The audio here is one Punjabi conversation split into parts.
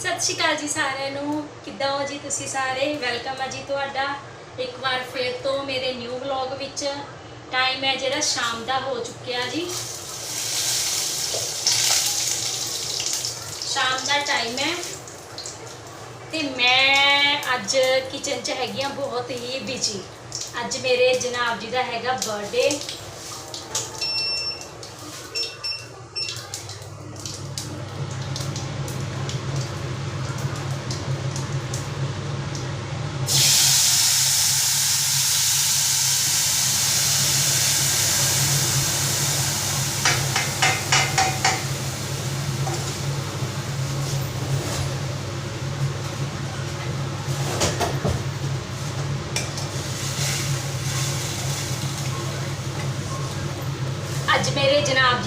ਸਤਿ ਸ਼੍ਰੀ ਅਕਾਲ ਜੀ ਸਾਰਿਆਂ ਨੂੰ। ਕਿੱਦਾਂ ਹੋ ਜੀ ਤੁਸੀਂ ਸਾਰੇ? ਵੈਲਕਮ ਹੈ ਜੀ ਤੁਹਾਡਾ। ਇੱਕ ਵਾਰ ਫਿਰ ਤੋਂ ਮੇਰੇ ਨਿਊ ਵਲੌਗ ਵਿੱਚ। ਟਾਈਮ ਹੈ ਜਿਹੜਾ ਸ਼ਾਮ ਦਾ ਹੋ ਚੁੱਕਿਆ ਜੀ। ਸ਼ਾਮ ਦਾ ਟਾਈਮ ਹੈ। ਤੇ ਮੈਂ ਅੱਜ ਕਿਚਨ 'ਚ ਹੈਗੀ ਹਾਂ ਬਹੁਤ ਹੀ ਬਿਜ਼ੀ ਅੱਜ ਮੇਰੇ ਜਨਾਬ ਜੀ ਦਾ ਹੈਗਾ ਬਰਥਡੇ ਅੱਜ ਮੇਰੇ ਜਨਾਬ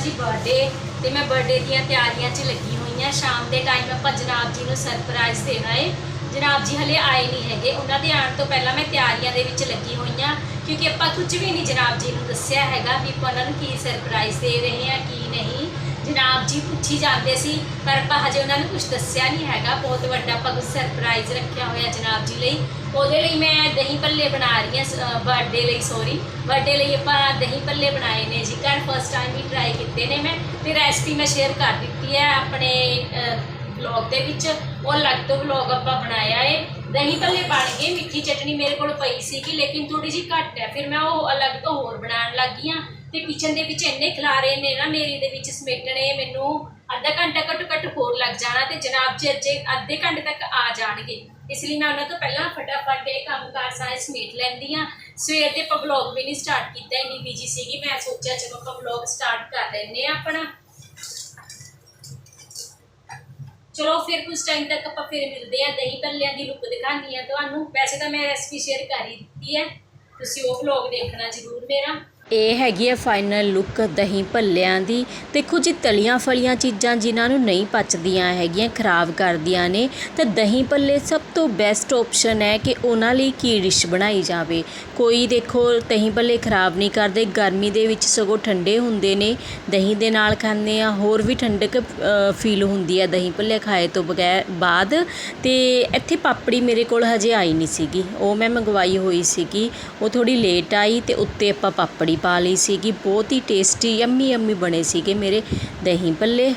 ਜੀ ਦਾ ਹੈਗਾ ਬਰਥਡੇ ਤੇ ਮੈਂ ਬਰਥਡੇ ਦੀਆਂ ਤਿਆਰੀਆਂ 'ਚ ਲੱਗੀ ਹੋਈ ਹਾਂ। ਸ਼ਾਮ ਦੇ ਟਾਈਮ ਆਪਾਂ ਜਨਾਬ ਜੀ ਨੂੰ ਸਰਪ੍ਰਾਈਜ਼ ਦੇਣਾ ਏ ਜਨਾਬ ਜੀ ਹਲੇ ਆਏ ਨਹੀਂ ਹੈਗੇ। ਉਹਨਾਂ ਦੇ ਆਉਣ ਤੋਂ ਪਹਿਲਾਂ ਮੈਂ ਤਿਆਰੀਆਂ ਦੇ ਵਿੱਚ ਲੱਗੀ ਹੋਈ ਹਾਂ। ਕਿਉਂਕਿ ਆਪਾਂ ਕੁਝ ਵੀ ਨਹੀਂ ਜਨਾਬ ਜੀ ਨੂੰ ਦੱਸਿਆ ਹੈਗਾ ਵੀ ਆਪਾਂ ਉਹਨਾਂ ਨੂੰ ਕੀ ਸਰਪ੍ਰਾਈਜ਼ ਦੇ ਰਹੇ ਹਾਂ, ਕੀ ਨਹੀਂ। ਜਨਾਬ ਜੀ ਪੁੱਛੀ ਜਾਂਦੇ ਸੀ, ਪਰ ਆਪਾਂ ਹਜੇ ਉਹਨਾਂ ਨੂੰ ਕੁਝ ਦੱਸਿਆ ਨਹੀਂ ਹੈਗਾ। ਬਹੁਤ ਵੱਡਾ ਆਪਾਂ ਕੁਝ ਸਰਪ੍ਰਾਈਜ਼ ਰੱਖਿਆ ਹੋਇਆ ਜਨਾਬ ਜੀ ਲਈ। ਉਹਦੇ ਲਈ ਮੈਂ ਦਹੀਂ ਭੱਲੇ ਬਣਾ ਰਹੀ ਹਾਂ ਬਰਥਡੇ ਲਈ ਸੌਰੀ ਬਰਥਡੇ ਲਈ ਆਪਾਂ ਦਹੀਂ ਭੱਲੇ ਬਣਾਏ ਨੇ ਜੀ। ਘਰ ਫਸਟ ਟਾਈਮ ਹੀ ਟਰਾਈ ਕੀਤੇ ਨੇ ਮੈਂ। ਤੇ ਰੈਸਪੀ ਮੈਂ ਸ਼ੇਅਰ ਕਰ ਦਿੱਤੀ ਹੈ ਆਪਣੇ ਵਲੌਗ ਦੇ ਵਿੱਚ। ਉਹ ਅਲੱਗ ਤੋਂ ਵਲੌਗ ਆਪਾਂ ਬਣਾਇਆ ਏ। ਦਹੀਂ ਭੱਲੇ ਬਣ ਗਏ। ਮਿੱਠੀ ਚਟਨੀ ਮੇਰੇ ਕੋਲ ਪਈ ਸੀਗੀ, ਲੇਕਿਨ ਥੋੜੀ ਜਿਹੀ ਘੱਟ ਹੈ। ਫਿਰ ਮੈਂ ਉਹ ਅਲੱਗ ਤੋਂ ਹੋਰ ਬਣਾਉਣ ਲੱਗੀ ਹਾਂ। ਤੇ ਕਿਚਨ ਦੇ ਵਿੱਚ ਇੰਨੇ ਖਲਾਰੇ ਨੇ ਨਾ, ਮੇਰੀ ਦੇ ਵਿੱਚ ਸਮੇਟਣੇ, ਮੈਨੂੰ ਅੱਧਾ ਘੰਟਾ ਘੱਟੋ ਘੱਟ ਹੋਰ ਲੱਗ ਜਾਣਾ ਤੇ ਜਨਾਬ ਜੀ ਅੱਜੇ ਅੱਧੇ ਘੰਟੇ ਤੱਕ ਆ ਜਾਣਗੇ। ਇਸ ਲਈ ਮੈਂ ਉਹਨਾਂ ਤੋਂ ਪਹਿਲਾਂ ਫਟਾਫਟ ਇਹ ਕੰਮ ਕਾਰ ਸਾਰੇ ਸਮੇਟ ਲੈਂਦੀ ਹਾਂ। ਸਵੇਰ ਦੇ ਆਪਾਂ ਵਲੌਗ ਵੀ ਨਹੀਂ ਸਟਾਰਟ ਕੀਤਾ, ਇੰਨੀ ਬਿਜ਼ੀ ਸੀਗੀ। ਮੈਂ ਸੋਚਿਆ ਚਲੋ ਆਪਾਂ ਵਲੌਗ ਸਟਾਰਟ ਕਰ ਲੈਂਦੇ ਹਾਂ ਆਪਣਾ। ਚਲੋ ਫਿਰ ਕੁਝ ਟਾਈਮ ਤੱਕ ਆਪਾਂ ਫਿਰ ਮਿਲਦੇ ਹਾਂ, ਦਹੀਂ ਭੱਲਿਆਂ ਦੀ ਲੁੱਕ ਦਿਖਾਉਂਦੀ ਹਾਂ ਤੁਹਾਨੂੰ। ਵੈਸੇ ਤਾਂ ਮੈਂ ਰੈਸਪੀ ਸ਼ੇਅਰ ਕਰ ਹੀ ਦਿੱਤੀ ਹੈ। ਤੁਸੀਂ ਉਹ ਵਲੌਗ ਦੇਖਣਾ ਜ਼ਰੂਰ ਮੇਰਾ। ਇਹ ਹੈਗੀ ਹੈ ਫਾਈਨਲ ਲੁੱਕ ਦਹੀਂ ਭੱਲਿਆਂ ਦੀ ਦੇਖੋ ਜੀ ਤਲੀਆਂ ਫਲੀਆਂ ਚੀਜ਼ਾਂ ਜਿਨ੍ਹਾਂ ਨੂੰ ਨਹੀਂ ਪਚਦੀਆਂ ਹੈਗੀਆਂ, ਖਰਾਬ ਕਰਦੀਆਂ ਨੇ। ਤਾਂ ਦਹੀਂ ਭੱਲੇ ਸਭ ਤੋਂ ਬੈਸਟ ਆਪਸ਼ਨ ਹੈ ਕਿ ਉਹਨਾਂ ਲਈ ਕੀ ਡਿਸ਼ ਬਣਾਈ ਜਾਵੇ। ਕੋਈ ਦੇਖੋ, ਦਹੀਂ ਭੱਲੇ ਖਰਾਬ ਨਹੀਂ ਕਰਦੇ, ਗਰਮੀ ਦੇ ਵਿੱਚ ਸਗੋਂ ਠੰਡੇ ਹੁੰਦੇ ਨੇ। ਦਹੀਂ ਦੇ ਨਾਲ ਖਾਂਦੇ ਆ ਹੋਰ ਵੀ ਠੰਡਕ ਫੀਲ ਹੁੰਦੀ ਹੈ ਦਹੀਂ ਭੱਲੇ ਖਾਏ ਤੋਂ ਬਗੈਰ, ਬਾਅਦ। ਤੇ ਇੱਥੇ ਪਾਪੜੀ ਮੇਰੇ ਕੋਲ ਹਜੇ ਆਈ ਨਹੀਂ ਸੀਗੀ। ਉਹ ਮੈਂ ਮੰਗਵਾਈ ਹੋਈ ਸੀਗੀ, ਉਹ ਥੋੜੀ ਲੇਟ ਆਈ ਤੇ ਉੱਤੇ ਆਪਾਂ ਪਾਪੜੀ ਪਾ ਲਈ ਸੀਗੀ ਬਹੁਤ ਹੀ ਟੇਸਟੀ ਯੰਮੀ ਯੰਮੀ ਬਣੇ ਸੀਗੇ ਮੇਰੇ ਦਹੀਂ ਭੱਲੇ।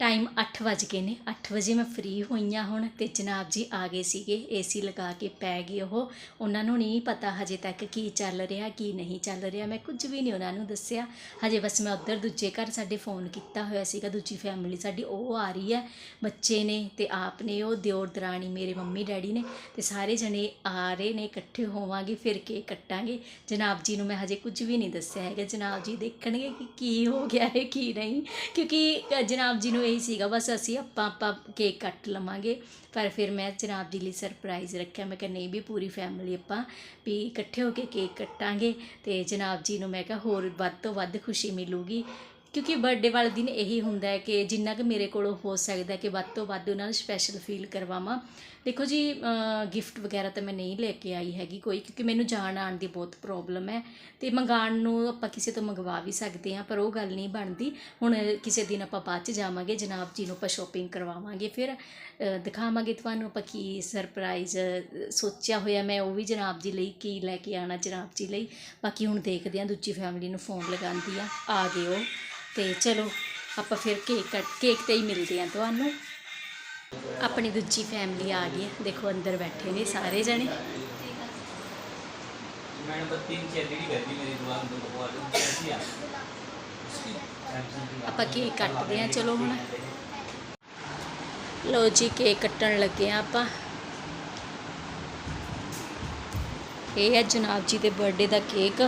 ਟਾਈਮ 8 ਵਜ ਗਏ ਨੇ। 8 ਵਜੇ ਮੈਂ ਫ੍ਰੀ ਹੋਈ ਹਾਂ ਹੁਣ ਤੇ ਜਨਾਬ ਜੀ ਆ ਗਏ ਸੀਗੇ। ਏਸੀ ਲਗਾ ਕੇ ਪੈ ਗਏ ਉਹ। ਉਹਨਾਂ ਨੂੰ ਨਹੀਂ ਪਤਾ ਹਜੇ ਤੱਕ ਕੀ ਚੱਲ ਰਿਹਾ, ਕੀ ਨਹੀਂ ਚੱਲ ਰਿਹਾ। ਮੈਂ ਕੁਝ ਵੀ ਨਹੀਂ ਉਹਨਾਂ ਨੂੰ ਦੱਸਿਆ। ਹਜੇ ਬਸ ਮੈਂ ਉੱਧਰ ਦੂਜੇ ਘਰ ਸਾਡੇ ਫੋਨ ਕੀਤਾ ਹੋਇਆ ਸੀਗਾ। ਦੂਜੀ ਫੈਮਿਲੀ ਸਾਡੀ ਉਹ ਆ ਰਹੀ ਹੈ। ਬੱਚੇ ਨੇ ਤੇ ਆਪ ਨੇ, ਉਹ ਦਿਓਰ ਦਰਾਣੀ ਮੇਰੇ ਮੰਮੀ ਡੈਡੀ ਨੇ ਤੇ ਸਾਰੇ ਜਣੇ ਆ ਰਹੇ ਨੇ, ਇਕੱਠੇ ਹੋਵਾਂਗੇ, ਫਿਰ ਕੇ ਕੱਟਾਂਗੇ। ਜਨਾਬ ਜੀ ਨੂੰ ਮੈਂ ਹਜੇ ਕੁਝ ਵੀ ਨਹੀਂ ਦੱਸਿਆ ਹੈਗਾ। ਜਨਾਬ ਜੀ ਦੇਖਣਗੇ ਕਿ ਕੀ ਹੋ ਗਿਆ ਹੈ, ਕੀ ਨਹੀਂ। ਕਿਉਂਕਿ ਜਨਾਬ ਜੀ ਨੂੰ ਇਹੀ ਸੀਗਾ, ਬਸ ਅਸੀਂ ਆਪਾਂ ਆਪਾਂ ਕੇਕ ਕੱਟ ਲਵਾਂਗੇ। ਪਰ ਫਿਰ ਮੈਂ ਜਨਾਬ ਜੀ ਲਈ ਸਰਪ੍ਰਾਈਜ਼ ਰੱਖਿਆ। ਮੈਂ ਕਿਹਾ, ਨਹੀਂ ਵੀ ਪੂਰੀ ਫੈਮਿਲੀ ਆਪਾਂ ਵੀ ਇਕੱਠੇ ਹੋ ਕੇ ਕੇਕ ਕੱਟਾਂਗੇ ਤੇ ਜਨਾਬ ਜੀ ਨੂੰ ਮੈਂ ਕਿਹਾ, ਹੋਰ ਵੱਧ ਤੋਂ ਵੱਧ ਖੁਸ਼ੀ ਮਿਲੂਗੀ। ਕਿਉਂਕਿ ਬਰਥਡੇ ਵਾਲੇ ਦਿਨ ਇਹੀ ਹੁੰਦਾ ਹੈ ਕਿ ਜਿੰਨਾ ਕਿ ਮੇਰੇ ਕੋਲੋਂ ਹੋ ਸਕਦਾ ਕਿ ਵੱਧ ਤੋਂ ਵੱਧ ਉਹਨਾਂ ਨੂੰ ਸਪੈਸ਼ਲ ਫੀਲ ਕਰਵਾਵਾਂ। ਦੇਖੋ ਜੀ ਗਿਫਟ ਵਗੈਰਾ ਤਾਂ ਮੈਂ ਨਹੀਂ ਲੈ ਕੇ ਆਈ ਹੈਗੀ ਕੋਈ, ਕਿਉਂਕਿ ਮੈਨੂੰ ਜਾਣ ਆਉਣ ਦੀ ਬਹੁਤ ਪ੍ਰੋਬਲਮ ਹੈ ਤੇ ਮੰਗਾਉਣ ਨੂੰ ਆਪਾਂ ਕਿਸੇ ਤੋਂ ਮੰਗਵਾ ਵੀ ਸਕਦੇ ਹਾਂ, ਪਰ ਉਹ ਗੱਲ ਨਹੀਂ ਬਣਦੀ। ਹੁਣ ਕਿਸੇ ਦਿਨ ਆਪਾਂ ਬਾਅਦ ਚ ਜਾਵਾਂਗੇ, ਜਨਾਬ ਜੀ ਨੂੰ ਆਪਾਂ ਸ਼ੋਪਿੰਗ ਕਰਵਾਵਾਂਗੇ, ਫਿਰ ਦਿਖਾਵਾਂਗੇ ਤੁਹਾਨੂੰ ਆਪਾਂ ਕੀ ਸਰਪ੍ਰਾਈਜ਼ ਸੋਚਿਆ ਹੋਇਆ। ਮੈਂ ਉਹ ਵੀ ਜਨਾਬ ਜੀ ਲਈ, ਕੀ ਲੈ ਕੇ ਆਣਾ ਜਨਾਬ ਜੀ ਲਈ। ਬਾਕੀ ਹੁਣ ਦੇਖਦੇ ਹਾਂ, ਦੂਜੀ ਫੈਮਿਲੀ ਨੂੰ ਫੋਨ ਲਗਾਉਂਦੀ ਆ ਆ ਗਏ ਉਹ। ਤੇ ਚਲੋ, ਆਪਾਂ ਫਿਰ ਕੇਕ ਕੱਟ ਕੇਕ ਤੇ ਹੀ ਮਿਲਦੇ ਹਾਂ ਤੁਹਾਨੂੰ। ਆਪਣੀ ਦੂਜੀ ਫੈਮਿਲੀ ਆ ਗਈ ਹੈ ਦੇਖੋ ਅੰਦਰ ਬੈਠੇ ਨੇ ਸਾਰੇ ਜਣੇ मैडम तो तीन चार लेडी करती मेरी दुकान तो बहुत कैसी है ਆਪਾਂ ਕੇਕ ਕੱਟਦੇ ਆ ਚਲੋ ਹੁਣ ਲੋ ਜੀ ਕੇਕ ਕੱਟਣ ਲੱਗੇ ਆ ਆਪਾਂ ਇਹ ਹੈ ਜਨਾਬ ਜੀ ਦੇ ਬਰਥਡੇ ਦਾ ਕੇਕ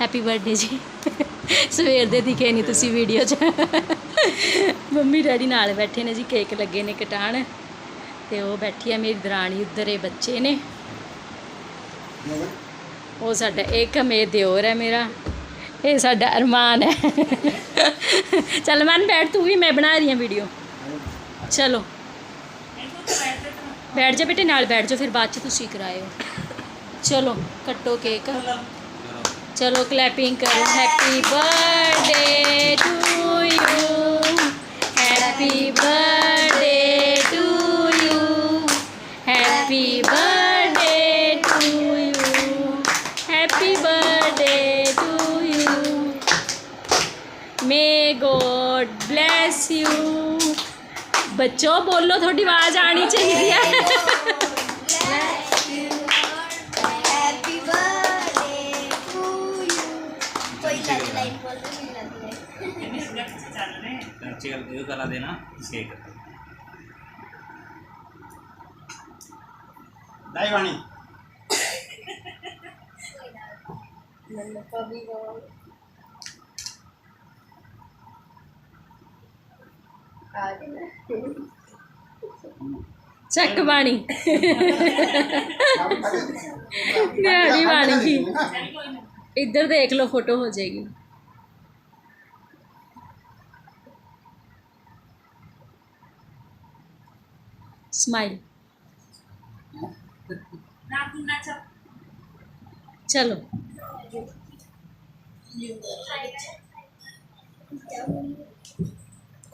ਹੈਪੀ ਬਰਥਡੇ ਜੀ ਸਵੇਰ ਦੇ ਦਿਖੇ ਨਹੀਂ ਤੁਸੀਂ ਵੀਡੀਓ 'ਚ। ਮੰਮੀ ਡੈਡੀ ਨਾਲ ਬੈਠੇ ਨੇ ਜੀ ਕੇਕ ਲੱਗੇ ਨੇ ਕਟਾਣ। ਤੇ ਉਹ ਬੈਠੀ ਆ ਮੇਰੀ ਦਰਾਣੀ, ਉੱਧਰ ਇਹ ਬੱਚੇ ਨੇ। ਉਹ ਸਾਡਾ, ਇੱਕ ਮੇ ਦਿਓਰ ਹੈ ਮੇਰਾ। ਇਹ ਸਾਡਾ ਅਰਮਾਨ ਹੈ। ਚੱਲ ਮਨ ਬੈਠ, ਤੂੰ ਵੀ, ਮੈਂ ਬਣਾ ਰਹੀ ਹਾਂ ਵੀਡੀਓ ਚਲੋ। ਬੈਠ ਜਾ ਬੇਟੇ, ਨਾਲ ਬੈਠ ਜਾ, ਫਿਰ ਬਾਅਦ ਚ ਤੁਸੀਂ ਕਰਾਇਓ। ਚਲੋ, ਕੱਟੋ ਕੇਕ ਚਲੋ ਕਲੈਪਿੰਗ ਕਰੋ happy birthday to you happy birthday to you happy birthday to you happy birthday to you may God bless you ਬੱਚੋ ਬੋਲੋ ਤੁਹਾਡੀ ਆਵਾਜ਼ ਆਣੀ ਚਾਹੀਦੀ చేయగలరు ఎదుగు అలాదేనా చేయగలరు దైవాణి నన్ను కవి ਚੱਕ ਬਾਣੀ ਨਿਆਣੀ ਬਾਣੀ ਇੱਧਰ ਦੇਖ ਲਓ ਫੋਟੋ ਹੋ ਜਾਏਗੀ स्माइल। चलो।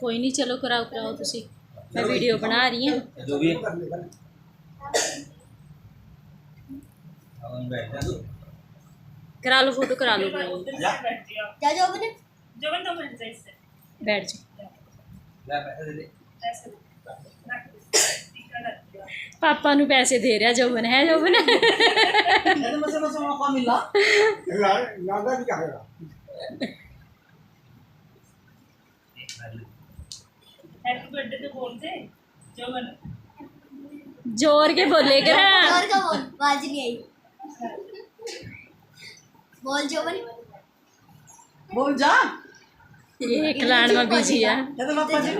कोई नहीं चलो कराओ कराओ तुम मैं वीडियो बना रही हूँ। करा लो फ़ोटो करा लो। करा बैठ जाओ। ਪਾਪਾ ਨੂੰ ਪੈਸੇ ਦੇ ਰਿਹਾ ਜੋਬਨ ਹੈ ਜੋਬਨ ऐसे मसे मसे मौका मिला ਲਾਗਾ ਵੀ ਕਹੇਗਾ ਜੋਰ ਕੇ ਬੋਲੇ ਕਰ और का बोल आवाज नहीं आई बोल जो बने बोल जा ਇਹ ਖਿਲਾਣ ਮਾ ਬੀਜੀ ਆ ये तो पापा जी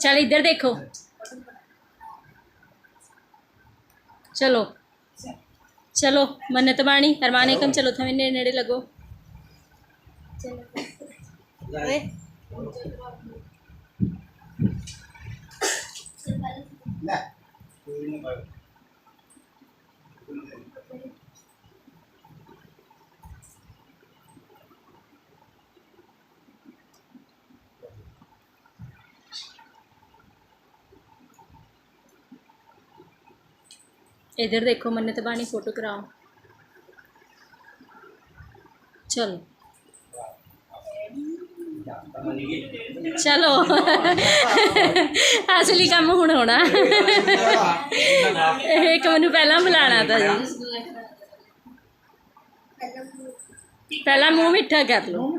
ਚਲ ਇੱਧਰ ਦੇਖੋ ਚਲੋ ਚਲੋ। ਮੰਨਤ ਬਾਣੀ ਹਰਮਾਨੇ ਕਮ ਚਲੋ ਥਵੇਂ ਨੇੜੇ ਲੱਗੋ। ਕੋਈ ਨਹੀਂ ਬਾਈ ਇੱਧਰ ਦੇਖੋ ਮੰਨਤ ਬਾਣੀ ਫੋਟੋ ਚਲੋ। ਚਲੋ। ਅਸਲੀ ਕੰਮ ਹੁਣ ਹੋਣਾ। ਇਹ ਇੱਕ ਮੈਨੂੰ ਪਹਿਲਾਂ ਬੁਲਾਣਾ ਤਾਂ ਜੀ। ਪਹਿਲਾਂ ਮੂੰਹ ਮਿੱਠਾ ਕਰ ਲਓ।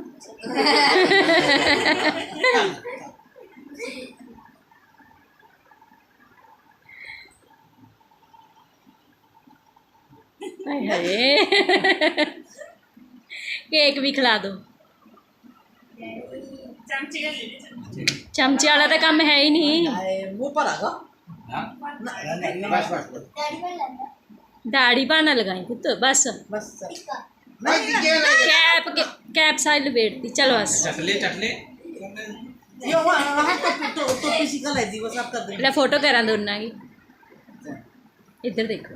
ਹਾਏ ਹਾਏ ਕੇਕ ਵੀ ਖਿਲਾ ਦਿਓ ਚਮਚੇ ਵਾਲਾ ਤਾਂ ਕੰਮ ਹੈ ਹੀ ਨਹੀਂ मुंह पर आगा ਬਸ ਬਸ ਬਸ डैडी बोल लेना ਦਾੜੀ ਬਾਣਾ ਲਗਾਈ ਪੁੱਤ ਬਸ बस टिक्का ਨਹੀਂ ਟਿੱਕੇ ਨਾ ਕੈਪ ਕੈਪ ਸਾਈਡ ਲਪੇਟਦੀ ਚਲੋ ਬਸ चट ले चट ले ये वहाँ वहाँ तो तो तो किसी का लाई दी बस आप कर देंगे ਲੈ ਫੋਟੋ ਕਰਾਂ ਦੋਨਾਂ ਦੀ ਇੱਧਰ ਦੇਖੋ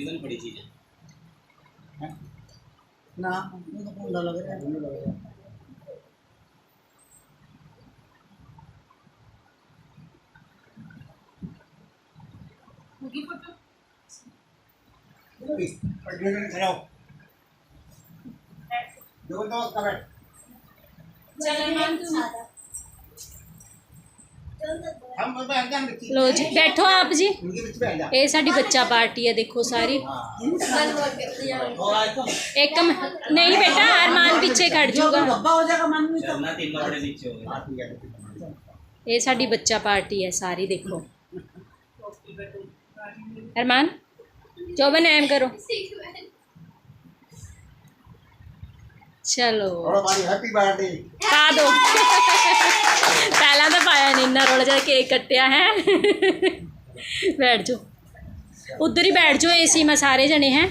तकरीबन बड़ी चीज़ है। ना तो लग रहा है लग रहा है होगी फ़ोटो एडमिट कराओ देखो तो कमेंट चलो मान तू हम बैठ जाएं बच्ची ਲੋ ਜੀ ਬੈਠੋ ਆਪ ਜੀ उनके बीच बैठ जा ਇਹ ਸਾਡੀ ਬੱਚਾ ਪਾਰਟੀ ਹੈ ਦੇਖੋ ਸਾਰੀ और आज तो ਇੱਕ ਮ- ਨਹੀਂ ਬੇਟਾ ਅਰਮਾਨ ਪਿੱਛੇ ਖੜ जो ਜਾਊਗਾ धब्बा हो जाएगा मन में तो करना तीनों बड़े नीचे हो गए हाँ, ठीक है ਇਹ ਸਾਡੀ ਬੱਚਾ ਪਾਰਟੀ ਹੈ ਸਾਰੀ ਦੇਖੋ ਅਰਮਾਨ ਜੋਬਨ ਐਮ ਕਰੋ ਚਲੋ और हमारी हैप्पी बर्थडे ਪਾ ਦੋ ਪਹਿਲਾਂ ਤਾਂ ਪਾਇਆ ਨਹੀਂ ਇੰਨਾ ਰੋਲ ਜਦ ਕੇਕ ਕੱਟਿਆ ਹੈ ਬੈਠ ਜਾਓ ਉਧਰ ਹੀ ਬੈਠ ਜਾਓ ਏਸੀ ਮੈਂ ਸਾਰੇ ਜਣੇ ਹੈ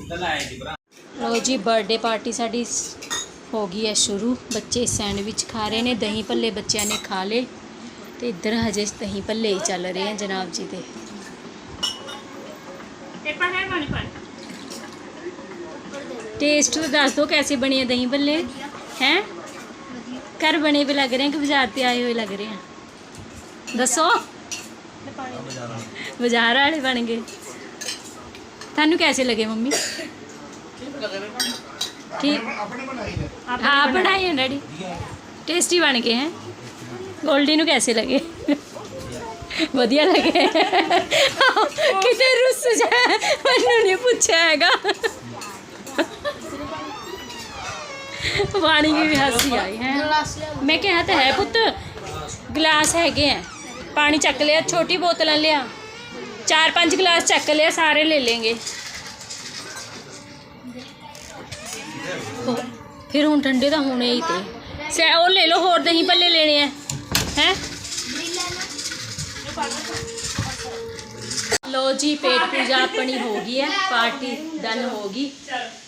इतना है जी बरा ਲੋ ਜੀ ਬਰਥਡੇ ਪਾਰਟੀ ਸਾਡੀ ਸ- ਹੋ ਗਈ ਹੈ ਸ਼ੁਰੂ ਬੱਚੇ ਸੈਂਡਵਿਚ ਖਾ ਰਹੇ ਨੇ ਦਹੀਂ ਭੱਲੇ ਬੱਚਿਆਂ ਨੇ ਖਾ ਲਏ ਤੇ ਇੱਧਰ ਹਜੇ ਦਹੀਂ ਭੱਲੇ ਹੀ ਚੱਲ ਰਹੇ ਆ ਜਨਾਬ ਜੀ ਦੇ ਟੇਸਟ तो ਦੱਸ ਦਿਓ कैसे बने हैं दही भल्ले हैं घर बने हुए लग रहे हैं कि बाजार से आए हुए लग रहे हैं दसो बाजार वाले बन गए थानू कैसे लगे मम्मी ठीक अपने बनाई है आप बनाए हैं डैडी टेस्टी बन गए हैं गोल्डी ਨੂੰ कैसे लगे ਵਧੀਆ ਲੱਗੇ ਕਿਤੇ ਰੁੱਸ ਜਾ ਮੈਨੂੰ ਨਹੀਂ ਪੁੱਛਿਆ ਹੈਗਾ ਵਾਣੀ ਕੀ ਵੀ ਹੱਸੀ ਆਈ ਹੈ ਮੈਂ ਕਿਹਾ ਤਾਂ ਹੈ ਪੁੱਤ ਗਲਾਸ ਹੈਗੇ ਆ ਪਾਣੀ ਚੱਕ ਲਿਆ ਛੋਟੀ ਬੋਤਲਾਂ ਲਿਆ ਚਾਰ ਪੰਜ ਗਲਾਸ ਚੱਕ ਲਿਆ ਸਾਰੇ ਲੈ लेंगे। ਫਿਰ ਹੁਣ ਠੰਡੇ ਤਾਂ ਹੋਣੇ ਹੀ ਤੇ ਸੈ ਉਹ ਲੈ ਲਓ ਹੋਰ ਦਹੀਂ ਭੱਲੇ ਲੈਣੇ ਆ ਹੈ ਲੋ ਜੀ ਪੇਟ ਪੂਜਾ ਆਪਣੀ ਹੋ ਗਈ ਹੈ ਪਾਰਟੀ ਡਨ ਹੋ ਗਈ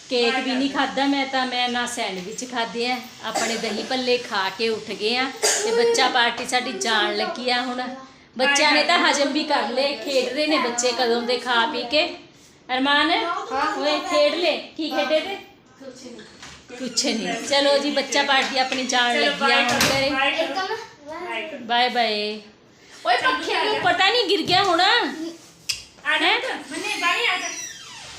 ਕੇਕ ਵੀ ਨਹੀਂ ਖਾਦਾ ਮੈਂ ਤਾਂ ਮੈਂ ਨਾ ਸੈਂਡਵਿਚ ਖਾਦੇ ਆ। ਆਪਣੇ ਦਹੀਂ ਭੱਲੇ ਖਾ ਕੇ ਉੱਠ ਗਏ ਆ ਤੇ ਬੱਚਾ ਪਾਰਟੀ ਸਾਡੀ ਜਾਣ ਲੱਗੀ ਆ ਹੁਣ। ਬੱਚਿਆਂ ਨੇ ਤਾਂ ਹਜਮ ਵੀ ਕਰ ਲਏ ਖੇਡ ਰਹੇ ਨੇ ਬੱਚੇ ਕਦੋਂ ਦੇ ਖਾ ਪੀ ਕੇ। ਅਰਮਾਨ ਓਏ ਖੇਡ ਲੈ। ਕੀ ਖੇਡੇ ਤੇ? ਕੁਛ ਨਹੀਂ। ਚਲੋ ਜੀ ਬੱਚਾ ਪਾਰਟੀ ਆਪਣੀ ਜਾਣ ਲੱਗੀ ਆ ਹੁਣ ਘਰੇ। Bye bye. ਓਏ ਪੱਖੇ ਨੂੰ ਪਤਾ ਨਹੀਂ ਗਿਰ ਗਿਆ ਹੋਣਾ। ਹੈ?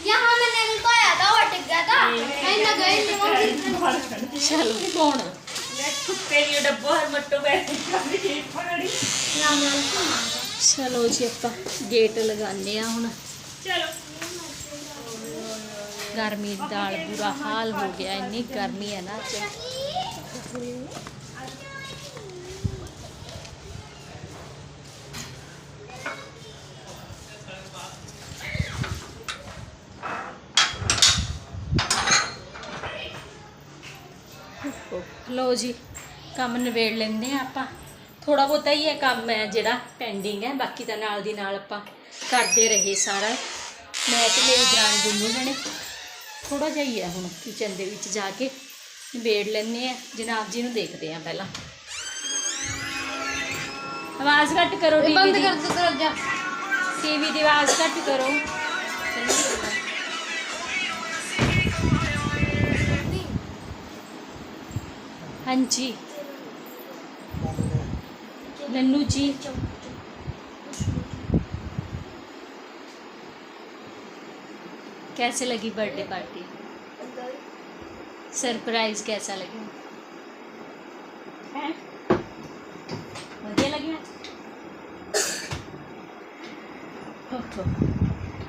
यहाँ मैंने इनको आया था और टिक गया था मैं ना गई नहीं वो गिर गया। ਚਲੋ ਕੌਣ राम राम ਚਲੋ ਜੀ ਆਪਾਂ ਗੇਟ ਲਗਾਉਂਦੇ ਆ ਹੁਣ ਗਰਮੀ ਨਾਲ ਬੁਰਾ ਹਾਲ ਹੋ ਗਿਆ ਇੰਨੀ ਗਰਮੀ ਹੈ ਨਾ ਅੱਜ ਲਓ ਜੀ ਕੰਮ ਨਿਬੇੜ ਲੈਂਦੇ ਆ ਆਪਾਂ। ਥੋੜਾ ਬਹੁਤਾ ਹੀ ਹੈ ਕੰਮ ਹੈ ਜਿਹੜਾ ਪੈਂਡਿੰਗ ਹੈ ਬਾਕੀ ਤਾਂ ਨਾਲ ਦੀ ਨਾਲ ਆਪਾਂ ਕਰਦੇ ਰਹੇ ਸਾਰਾ। ਮੈਂ ਤੇ ਮੇਰੀ ਜਾਨ ਗੁੰਨੂ ਨੇ ਥੋੜਾ ਜਿਹਾ ਹੀ ਹੈ ਹੁਣ ਕਿਚਨ ਦੇ ਵਿੱਚ ਜਾ ਕੇ ਨਿਬੇੜ ਲੈਂਦੇ ਆ ਜਨਾਬ ਜੀ ਨੂੰ ਦੇਖਦੇ ਆ ਪਹਿਲਾਂ। ਆਵਾਜ਼ ਘੱਟ ਕਰੋ ਟੀਵੀ ਦੀ ਬੰਦ ਕਰ ਦੋ ਦਰਵਾਜ਼ਾ। ਟੀਵੀ ਦੀ ਆਵਾਜ਼ ਘੱਟ ਕਰੋ। अमन जी। नन्नू जी। कैसे लगी बर्थडे पार्टी? सरप्राइज़ कैसा लगे? बढ़िया लगे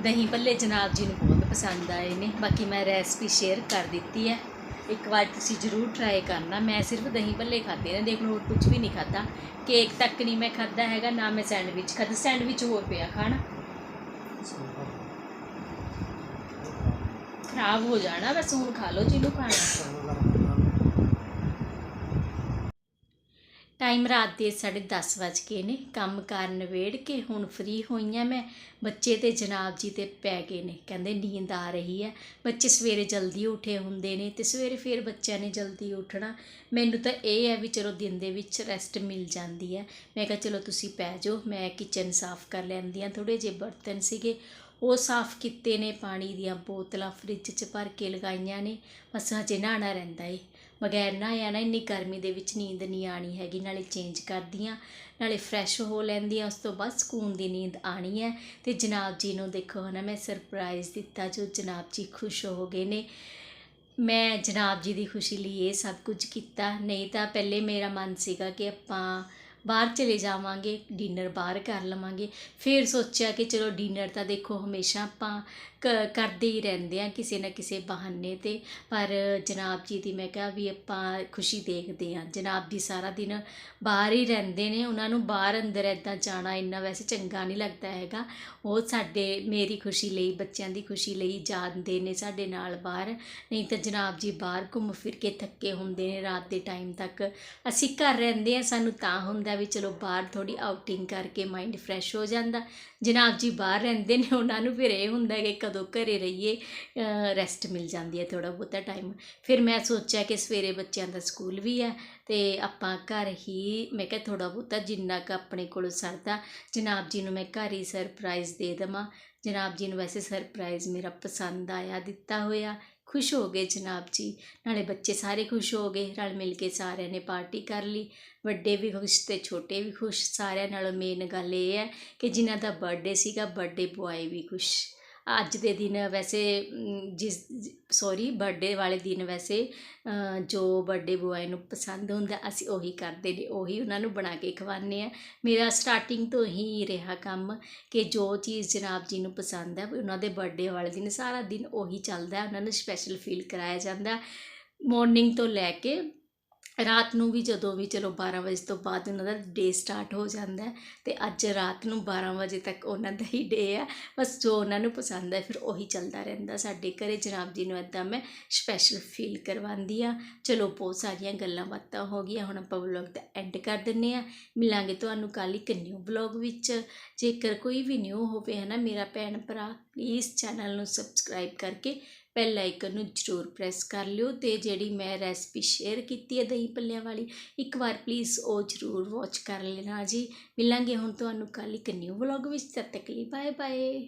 दही पल्ले जनाब जी ने बहुत पसंद आए ने बाकी मैं रेसिपी शेयर कर दी है। ਇੱਕ ਵਾਰ ਤੁਸੀਂ ਜ਼ਰੂਰ ਟਰਾਈ ਕਰਨਾ। ਮੈਂ ਸਿਰਫ ਦਹੀਂ ਭੱਲੇ ਖਾਦੇ ਨੇ, ਦੇਖ ਲਓ, ਹੋਰ ਕੁਝ ਵੀ ਨਹੀਂ ਖਾਦਾ ਕੇਕ ਤੱਕ ਨਹੀਂ ਮੈਂ ਖਾਦਾ ਹੈਗਾ, ਨਾ ਮੈਂ ਸੈਂਡਵਿਚ ਖਾਦਾ ਸੈਂਡਵਿਚ ਹੋਰ ਪਿਆ ਖਾਣਾ। ਖਰਾਬ ਹੋ ਜਾਣਾ, ਬਸ ਹੁਣ ਖਾ ਲਓ ਜਿਹਨੂੰ ਖਾਣਾ। ਟਾਈਮ ਰਾਤ ਦੇ 10:30 ਵੱਜ ਗਏ ਨੇ। ਕੰਮ ਕਾਰ ਨਵੇੜ ਕੇ ਹੁਣ ਫ੍ਰੀ ਹੋਈਆਂ ਮੈਂ। ਬੱਚੇ ਤੇ ਜਨਾਬ ਜੀ ਤੇ ਪੈ ਗਏ ਨੇ। ਕਹਿੰਦੇ ਨੀਂਦ ਆ ਰਹੀ ਹੈ। ਬੱਚੇ ਸਵੇਰੇ ਜਲਦੀ ਉੱਠੇ ਹੁੰਦੇ ਨੇ ਤੇ ਸਵੇਰੇ ਫਿਰ ਬੱਚਿਆਂ ਨੇ ਜਲਦੀ ਉੱਠਣਾ। ਮੈਨੂੰ ਤਾਂ ਇਹ ਹੈ ਵੀ ਚਲੋ ਦਿਨ ਦੇ ਵਿੱਚ ਰੈਸਟ ਮਿਲ ਜਾਂਦੀ ਹੈ। ਮੈਂ ਕਿਹਾ ਚਲੋ ਤੁਸੀਂ ਪੈ ਜਾਓ। ਮੈਂ ਕਿਚਨ ਸਾਫ਼ ਕਰ ਲੈਂਦੀ ਹਾਂ। ਥੋੜੇ ਜਿਹੇ ਬਰਤਨ ਸੀਗੇ। ਉਹ ਸਾਫ਼ ਕੀਤੇ ਨੇ। ਪਾਣੀ ਦੀਆਂ ਬੋਤਲਾਂ ਫ੍ਰਿਜ 'ਚ ਭਰ ਕੇ ਲਗਾਈਆਂ ਨੇ। ਬਸ ਹਜੇ ਨਹਾਉਣਾ ਰਹਿੰਦਾ ਏ। ਬਗੈਰ ਨਹਾਇਆ ਨਾ ਇੰਨੀ ਗਰਮੀ ਦੇ ਵਿੱਚ ਨੀਂਦ ਨਹੀਂ ਆਣੀ ਹੈਗੀ, ਨਾਲੇ ਚੇਂਜ ਕਰਦੀ ਕਰਦੀਆਂ, ਨਾਲੇ ਫਰੈਸ਼ ਹੋ ਲੈਂਦੀ ਲੈਂਦੀਆਂ, ਉਸ ਤੋਂ ਬਾਅਦ ਸਕੂਨ ਦੀ ਨੀਂਦ ਆਣੀ ਹੈ। ਤੇ ਜਨਾਬ ਜੀ ਨੂੰ ਦੇਖੋ ਹਨਾ, ਮੈਂ ਸਰਪ੍ਰਾਈਜ਼ ਦਿੱਤਾ ਜੋ ਜਨਾਬ ਜੀ ਖੁਸ਼ ਹੋ ਗਏ ਨੇ। ਮੈਂ ਜਨਾਬ ਜੀ ਦੀ ਖੁਸ਼ੀ ਲਈ ਇਹ ਸਭ ਕੁਝ ਕੀਤਾ। ਨਹੀਂ ਤਾਂ ਪਹਿਲੇ ਮੇਰਾ ਮਨ ਸੀਗਾ ਕਿ ਆਪਾਂ ਬਾਹਰ ਚਲੇ ਜਾਵਾਂਗੇ ਡਿਨਰ ਬਾਹਰ ਕਰ ਲਵਾਂਗੇ। ਫਿਰ ਸੋਚਿਆ ਕਿ ਚਲੋ ਡਿਨਰ ਤਾਂ ਦੇਖੋ ਹਮੇਸ਼ਾ ਆਪਾਂ ਕ- ਕਰਦੇ ਹੀ ਰਹਿੰਦੇ ਆ ਕਿਸੇ ਨਾ ਕਿਸੇ ਬਹਾਨੇ ਤੇ। ਪਰ ਜਨਾਬ ਜੀ ਦੀ ਮੈਂ ਕਿਹਾ ਵੀ ਆਪਾਂ ਖੁਸ਼ੀ ਦੇਖਦੇ ਹਾਂ। ਜਨਾਬ ਜੀ ਸਾਰਾ ਦਿਨ ਬਾਹਰ ਹੀ ਰਹਿੰਦੇ ਨੇ। ਉਹਨਾਂ ਨੂੰ ਬਾਹਰ ਅੰਦਰ ਇੱਦਾਂ ਜਾਣਾ ਇੰਨਾ ਵੈਸੇ ਚੰਗਾ ਨਹੀਂ ਲੱਗਦਾ ਹੈਗਾ। ਉਹ ਸਾਡੇ, ਮੇਰੀ ਖੁਸ਼ੀ ਲਈ, ਬੱਚਿਆਂ ਦੀ ਖੁਸ਼ੀ ਲਈ ਜਾਂਦੇ ਨੇ ਸਾਡੇ ਨਾਲ ਬਾਹਰ। ਨਹੀਂ ਤਾਂ ਜਨਾਬ ਜੀ ਬਾਹਰ ਘੁੰਮ ਫਿਰ ਕੇ ਥੱਕੇ ਹੁੰਦੇ ਨੇ ਰਾਤ ਦੇ ਟਾਈਮ ਤੱਕ। ਅਸੀਂ ਘਰ ਰਹਿੰਦੇ ਆ ਸਾਨੂੰ ਤਾਂ ਹੁੰਦਾ ਵੀ ਚਲੋ ਬਾਹਰ ਥੋੜੀ ਆਊਟਿੰਗ ਕਰਕੇ ਮਾਈਂਡ ਫਰੈਸ਼ ਹੋ ਜਾਂਦਾ। ਜਨਾਬ ਜੀ ਬਾਹਰ ਰਹਿੰਦੇ ਨੇ, ਉਹਨਾਂ ਨੂੰ ਫਿਰ ਇਹ ਹੁੰਦਾ ਕਿ ਕਦੋਂ ਘਰੇ ਰਹੀਏ ਰੈਸਟ ਮਿਲ ਜਾਂਦੀ ਹੈ ਥੋੜਾ ਬਹੁਤਾ ਟਾਈਮ ਫਿਰ ਮੈਂ ਸੋਚਿਆ ਕਿ ਸਵੇਰੇ ਬੱਚਿਆਂ ਦਾ ਸਕੂਲ ਵੀ ਹੈ ਤੇ ਆਪਾਂ ਘਰ ਹੀ ਮੈਂ ਕਿਹਾ ਥੋੜਾ ਬਹੁਤਾ ਜਿੰਨਾ ਕੁ ਆਪਣੇ ਕੋਲੋਂ ਸਰਦਾ, ਜਨਾਬ ਜੀ ਨੂੰ ਮੈਂ ਘਰ ਹੀ ਸਰਪ੍ਰਾਈਜ਼ ਦੇ ਦੇਵਾਂ। ਜਨਾਬ ਜੀ ਨੂੰ ਵੈਸੇ ਸਰਪ੍ਰਾਈਜ਼ ਮੇਰਾ ਪਸੰਦ ਆਇਆ, ਦਿੱਤਾ ਹੋਇਆ। ਖੁਸ਼ ਹੋ ਗਏ ਜਨਾਬ ਜੀ। ਨਾਲੇ ਬੱਚੇ ਸਾਰੇ ਖੁਸ਼ ਹੋ ਗਏ, ਰਲ ਮਿਲ ਕੇ ਸਾਰਿਆਂ ਨੇ ਪਾਰਟੀ ਕਰ ਲਈ। ਵੱਡੇ ਵੀ ਖੁਸ਼ ਤੇ ਛੋਟੇ ਵੀ ਖੁਸ਼, ਸਾਰਿਆਂ ਨਾਲੋਂ ਮੇਨ ਗੱਲ ਇਹ ਹੈ ਕਿ ਜਿਨ੍ਹਾਂ ਦਾ ਬਰਥਡੇ ਸੀਗਾ ਬਰਥਡੇ ਬੁਆਏ ਵੀ ਖੁਸ਼। ਅੱਜ ਦੇ ਦਿਨ ਵੈਸੇ ਜਿਸ ਸੋਰੀ ਬਰਥਡੇ ਵਾਲੇ ਦਿਨ ਵੈਸੇ ਜੋ ਬਰਥਡੇ ਬੋਆਏ ਨੂੰ ਪਸੰਦ ਹੁੰਦਾ, ਅਸੀਂ ਉਹੀ ਕਰਦੇ ਨੇ, ਉਹੀ ਉਹਨਾਂ ਨੂੰ ਬਣਾ ਕੇ ਖਵਾਉਂਦੇ ਹਾਂ। ਮੇਰਾ ਸਟਾਰਟਿੰਗ ਤੋਂ ਹੀ ਰਿਹਾ ਕੰਮ ਕਿ ਜੋ ਚੀਜ਼ ਜਨਾਬ ਜੀ ਨੂੰ ਪਸੰਦ ਹੈ ਉਹਨਾਂ ਦੇ ਬਰਥਡੇ ਵਾਲੇ ਦਿਨ ਸਾਰਾ ਦਿਨ ਉਹੀ ਚੱਲਦਾ, ਉਹਨਾਂ ਨੂੰ ਸਪੈਸ਼ਲ ਫੀਲ ਕਰਾਇਆ ਜਾਂਦਾ। ਮੋਰਨਿੰਗ ਤੋਂ ਲੈ ਕੇ ਰਾਤ ਨੂੰ ਵੀ ਜਦੋਂ ਵੀ, ਚਲੋ 12 ਵਜੇ ਤੋਂ ਬਾਅਦ ਉਹਨਾਂ ਦਾ ਡੇ ਸਟਾਰਟ ਹੋ ਜਾਂਦਾ ਅਤੇ ਅੱਜ ਰਾਤ ਨੂੰ 12 ਵਜੇ ਤੱਕ ਉਹਨਾਂ ਦਾ ਹੀ ਡੇ ਹੈ। ਬਸ ਜੋ ਉਹਨਾਂ ਨੂੰ ਪਸੰਦ ਹੈ, ਫਿਰ ਉਹੀ ਚੱਲਦਾ ਰਹਿੰਦਾ। ਸਾਡੇ ਘਰ ਜਨਾਬ ਜੀ ਨੂੰ ਇੱਦਾਂ ਮੈਂ ਸਪੈਸ਼ਲ ਫੀਲ ਕਰਵਾਉਂਦੀ ਆ ਚਲੋ ਬਹੁਤ ਸਾਰੀਆਂ ਗੱਲਾਂ ਬਾਤਾਂ ਹੋ ਗਈਆਂ, ਹੁਣ ਆਪਾਂ ਵਲੌਗ ਦਾ ਐਂਡ ਕਰ ਦਿੰਨੇ ਆ ਮਿਲਾਂਗੇ ਤੁਹਾਨੂੰ ਕੱਲ੍ਹ ਇੱਕ ਨਿਊ ਵਲੌਗ ਵਿੱਚ। ਜੇਕਰ ਕੋਈ ਵੀ ਨਿਊ ਹੋਵੇ ਹੈ ਨਾ ਮੇਰਾ ਭੈਣ ਭਰਾ ਪਲੀਜ਼ ਚੈਨਲ ਨੂੰ ਸਬਸਕ੍ਰਾਈਬ ਕਰਕੇ ਬੈਲ ਆਈਕਨ ਨੂੰ ਜ਼ਰੂਰ ਪ੍ਰੈਸ ਕਰ ਲਿਓ ਤੇ ਜਿਹੜੀ ਮੈਂ ਰੈਸਪੀ ਸ਼ੇਅਰ ਕੀਤੀ ਹੈ ਦਹੀਂ ਭੱਲਿਆਂ ਵਾਲੀ, ਇੱਕ ਵਾਰ ਪਲੀਜ਼ ਉਹ ਜ਼ਰੂਰ ਵਾਚ ਕਰ ਲੈਣਾ ਜੀ। ਮਿਲਾਂਗੇ ਹੁਣ ਤੁਹਾਨੂੰ ਕੱਲ੍ਹ ਇੱਕ ਨਿਊ ਵਲੌਗ ਵਿੱਚ, ਤਦ ਤੱਕ ਲਈ ਬਾਏ ਬਾਏ